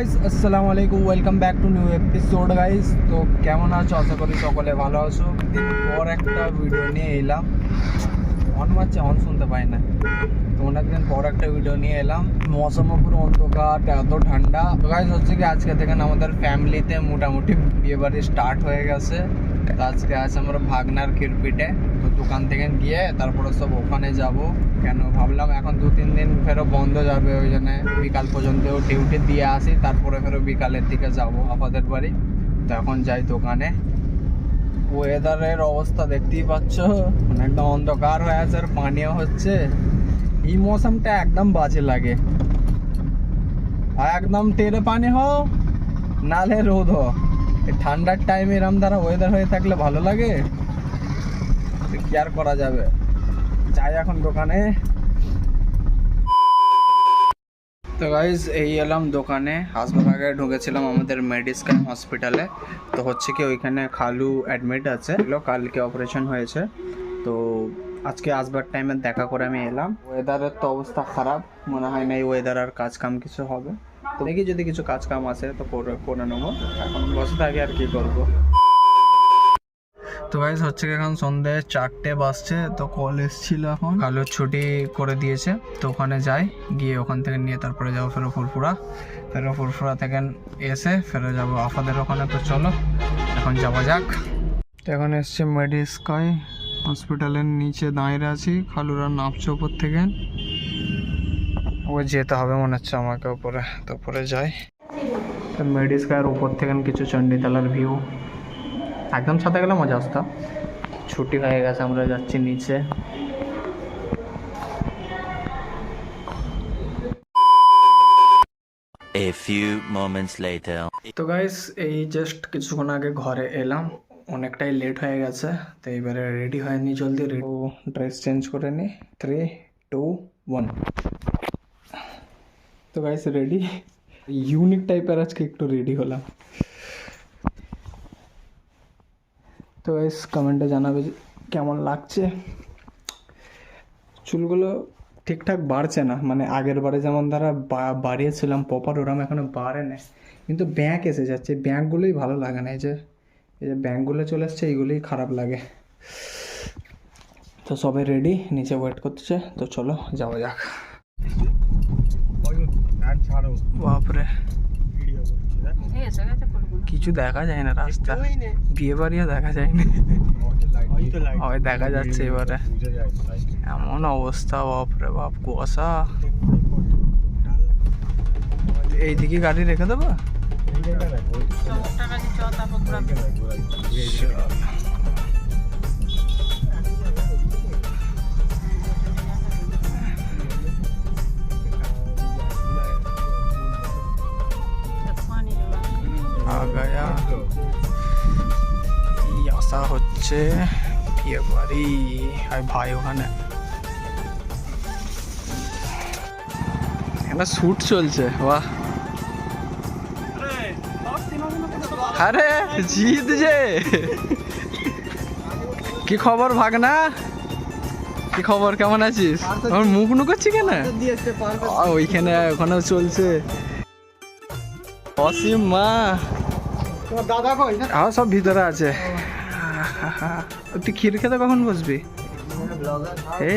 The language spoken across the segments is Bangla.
গাইস আসসালামু আলাইকুম welcome back to new episode guys তো কেমন আছো? আশা করি সকলে ভালো আছো। পর একটা ভিডিও নিয়ে এলাম। অন মারছে অন শুনতে পাই না। তো অনেক দিন পর একটা ভিডিও নিয়ে এলাম। মৌসুমও পুরো অন্ধকার, এত ঠান্ডা। গাইজ হচ্ছে কি, আজকে দেখেন আমাদের ফ্যামিলিতে মোটামুটি বিয়েবাড়ি স্টার্ট হয়ে গেছে। আজকে আছে আমরা ভাগনার কিরপিটে তো দোকান থেকে গিয়ে তারপরে সব ওখানে যাব। কেন ভাবলাম এখন দু, তিন দিন ফেরো বন্ধ যাবে, ওই জন্য বিকাল পর্যন্ত ডিউটি দিয়ে আসি, তারপরে ফেরো বিকালের দিকে যাব আপাদের বাড়ি। তো এখন যাই দোকানে। ওয়েদারের অবস্থা দেখতেই পাচ্ছ মানে একদম অন্ধকার হয়ে আছে আর পানিও হচ্ছে। এই মৌসুমটা একদম বাজে লাগে। একদম টেরে পানি হো নালে রোদ হো এই ঠান্ডার টাইমে এরম দ্বারা ওয়েদার হয়ে থাকলে ভালো লাগে? কি আর করা যাবে? যাই এখন দোকানে। তো গাইজ এই এলাম দোকানে। আসবার আগে ঢুকেছিলাম আমাদের মেডিস্কান হসপিটালে তো হচ্ছে কি ওইখানে খালু অ্যাডমিট আছে। কালকে অপারেশন হয়েছে। তো আজকে আসবার টাইমে দেখা করে আমি এলাম। ওয়েদারের তো অবস্থা খারাপ। মনে হয় না এই ওয়েদার আর কাজ কাম কিছু হবে। দেখি যদি কিছু কাজ কাম আসে তো করে করে নেব। এখন বসে থাকি আর কি করব। তো গাইজ হচ্ছে কি এখন সন্ধে চারটে বাজছে তো কল এসেছিল এখন। কালো ছুটি করে দিয়েছে তো ওখানে যাই গিয়ে ওখান থেকে নিয়ে তারপরে যাব ফেরো ফুরফুরা ফেরো ফুরফুরা থেকে এসে ফেরো যাব আফাদের ওখানে তো চলো এখন যাওয়া যাক। তো এখন এসছে মেডিস্কাই হসপিটালের নিচে দাঁড়িয়ে আছি খালুরা নামছে ওপর থেকে। ও যেতে হবে মনে হচ্ছে আমাকে ওপরে। তো ওপরে যাই। তো মেডিস্কায়ের উপর থেকে কিছু চণ্ডীতলার ভিউ একদম ছাদে গেলে মজা আসতো। ছুটি হয়ে গেছে আমরা যাচ্ছি নিচে। A few moments later. তো গাইস এই জাস্ট কিছুক্ষণ আগে ঘরে এলাম। অনেকটাই লেট হয়ে গেছে তো এবারে রেডি হয়নি জলদি ড্রেস চেঞ্জ করে নি। থ্রি টু ওয়ান তো গাইস রেডি ইউনিক টাইপের আজকে একটু রেডি হলাম। তো গাইস কমেন্টে জানাবে কেমন লাগছে। চুলগুলো ঠিকঠাক বাড়ছে না। মানে আগের বারে যেমন তারা বাড়িয়েছিলাম প্রপার ওরম এখনও বাড়ে না কিন্তু ব্যাঙ্ক এসে যাচ্ছে। ব্যাঙ্কগুলোই ভালো লাগে না। এই যে এই যে ব্যাঙ্কগুলো চলে আসছে, এইগুলোই খারাপ লাগে। তো সবাই রেডি নিচে ওয়েট করতেছে। তো চলো, যাওয়া যাক। বাপরে। কিছু দেখা যায় না রাস্তা। বিয়ে বাড়িও দেখা যায় না। ওই দেখা যাচ্ছে এবারে। এমন অবস্থা, বাপরে বাপ, কুয়াশা। এইদিকে গাড়ি রেখে দেবো? হচ্ছে বাড়ি আর ভাই ওখানে। এখানে শ্যুট চলছে বাহ। আরে জিত যে। কি খবর ভাগনা? কি খবর কেমন আছিস? আমার মুখ নুকাচ্ছি কেন? ওইখানে ওখানেও চলছে। অসীম মা। দাদা কই? না আর সব ভিতরে আছে। হ্যাঁ তুই ক্ষীর খেতে কখন বসবি? এ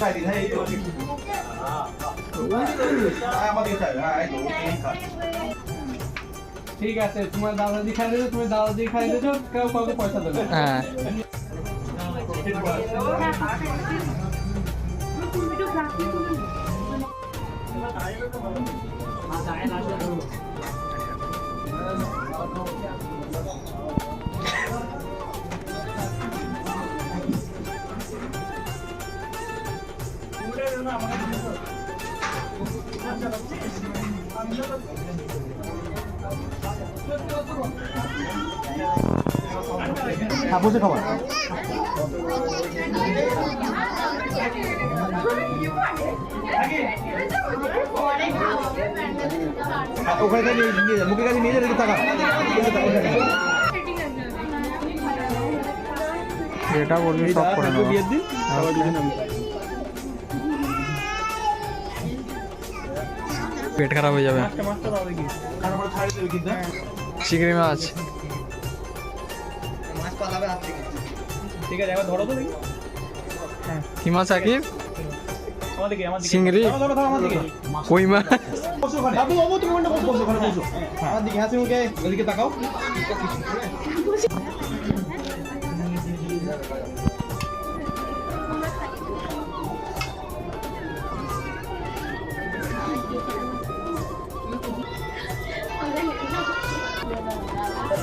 này thì hay rồi ঠিক আছে তোমার দাদা দেখাই দেবে তুমি দাদা দেখাই দেবে কেউ কাউকে পয়সা দেবে হ্যাঁ বসে খাবার? ওখানে থেকে নিয়ে যা মুখের কাছে নিয়ে যা দেখি টাকা যেটা বলবি সব করে নেব। বিয়ের দিন পেট খারাপ হয়ে যাবে। হ্যাঁ? চিংড়ি মাছ। ঠিক আছে একবার ধরো তো দেখি। কি মাছ আকিব? চিংড়ি? কই মাছ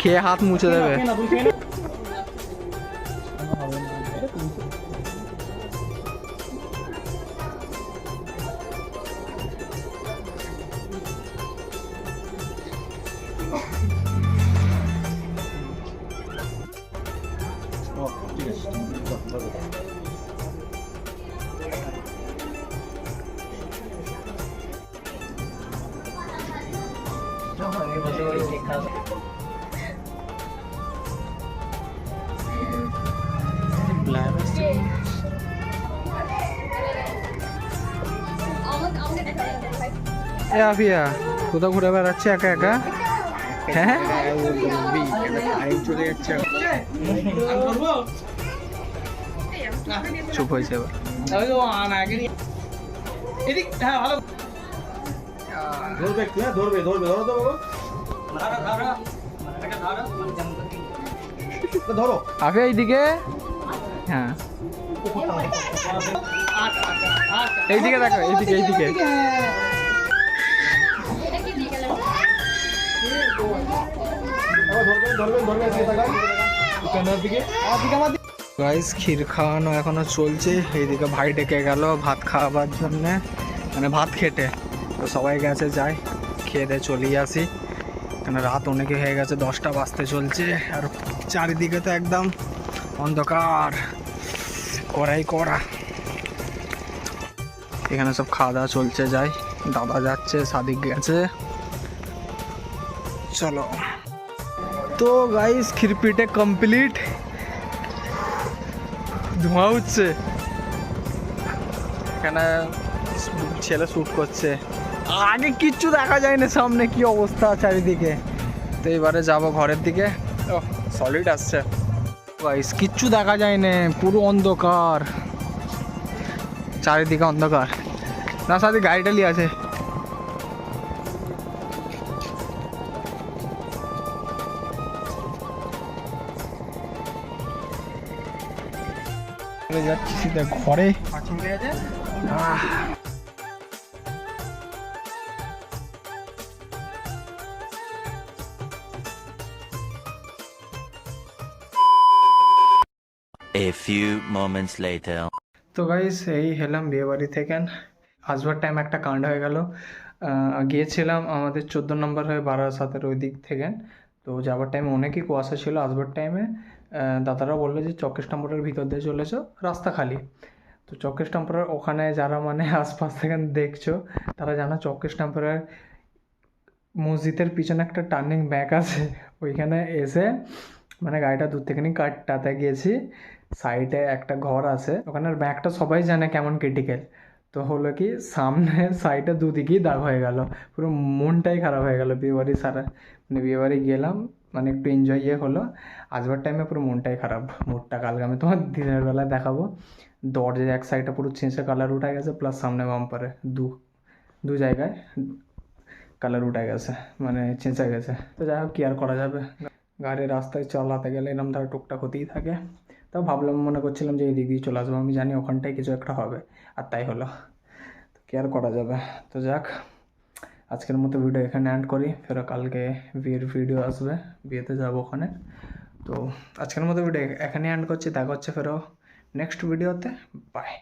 খেয়ে হাত মুছে দেবে। আফিয়া, কোথাও ঘুরে বেড়াচ্ছে একা একা? হ্যাঁ? চুপ হয়েছে হ্যাঁ ধরবে ধরো আফিয়া এইদিকে? হ্যাঁ। এইদিকে দেখো এইদিকে এইদিকে গাইস ক্ষীর খাওয়ানো এখনও চলছে। এইদিকে ভাই ডেকে গেল ভাত খাওয়াবার জন্য। মানে ভাত খেটে তো সবাই গেছে যাই। খেয়ে দিয়ে চলেই আসি। এখানে রাত অনেকে হয়ে গেছে দশটা বাজতে চলছে। আর চারিদিকে তো একদম অন্ধকার। করাই করা এখানে সব খাওয়া দাওয়া চলছে যাই। দাদা যাচ্ছে সাদিক গেছে। চলো। তো গাইস খিরপিটে কমপ্লিট ধোঁয়া উঠছে। এখানে ছেলে শ্যুট করছে। আগে কিচ্ছু দেখা যায় না সামনে কি অবস্থা চারিদিকে। তো এবারে যাব ঘরের দিকে। সলিড আসছে। গাইস কিচ্ছু দেখা যায় না পুরো অন্ধকার। চারিদিকে অন্ধকার। না সাথে গাড়ি টালি আছে যাচ্ছি সিধা ঘরে। Few moments later. তো গাইস এই হেলাম বিয়েবাড়ি থেকে। আসবার টাইম একটা কাণ্ড হয়ে গেল। গিয়েছিলাম আমাদের চোদ্দ নম্বর হয়ে বারাসাতের ওই দিক থেকে। তো যাবার টাইমে অনেকই কুয়াশা ছিল আসবার টাইমে দাদারা বলল যে চব্বিশ নম্বরের ভিতর দিয়ে চলেছো রাস্তা খালি। তো চক্কেশ টেম্পোরার ওখানে যারা মানে আশপাশ থেকে দেখছ, তারা জানো চক্কেশ টেম্পোরার মসজিদের পিছনে একটা টার্নিং ব্যাক আছে। ওইখানে এসে মানে গাড়িটা দূর থেকে নিয়ে কাটটাতে গিয়েছি সাইডে একটা ঘর আছে, ওখানের ব্যাগটা সবাই জানে কেমন ক্রিটিক্যাল তো হলো কি, সামনে সাইডে দুদিকেই দাগ হয়ে গেল, পুরো মনটাই খারাপ হয়ে গেল বিয়েবাড়ি সারা। মানে বিয়েবাড়ি গেলাম মানে একটু এনজয় ইয়ে হলো আসবার টাইমে পুরো মনটাই খারাপ, মুডটা কালকে আমি তোমার দিনের বেলা দেখাবো। দরজার এক সাইডে পুরো ছেঁচে কালার উঠে গেছে প্লাস সামনে বাম্পারে দু দু জায়গায় কালার উঠে গেছে মানে ছেঁচে গেছে। তো যাই হোক, কি আর করা যাবে? গাড়ি রাস্তায় চালাতে গেলে এরম ধর টুকটাক হতেই থাকে। তাও ভাবলাম, মনে করছিলাম যে এই দিয়ে চলে আসব। আমি জানি ওখানটায় কিছু একটা হবে, আর তাই হলো। তো কী আর করা যাবে? তো যাক, আজকের মতো ভিডিও এখানে অ্যান্ড করি। ফের কালকে বিয়ের ভিডিও আসবে, বিয়েতে যাব ওখানে। তো আজকের মতো ভিডিও এখানে অ্যান্ড করছি। দেখা হচ্ছে ফেরো নেক্সট ভিডিওতে বাই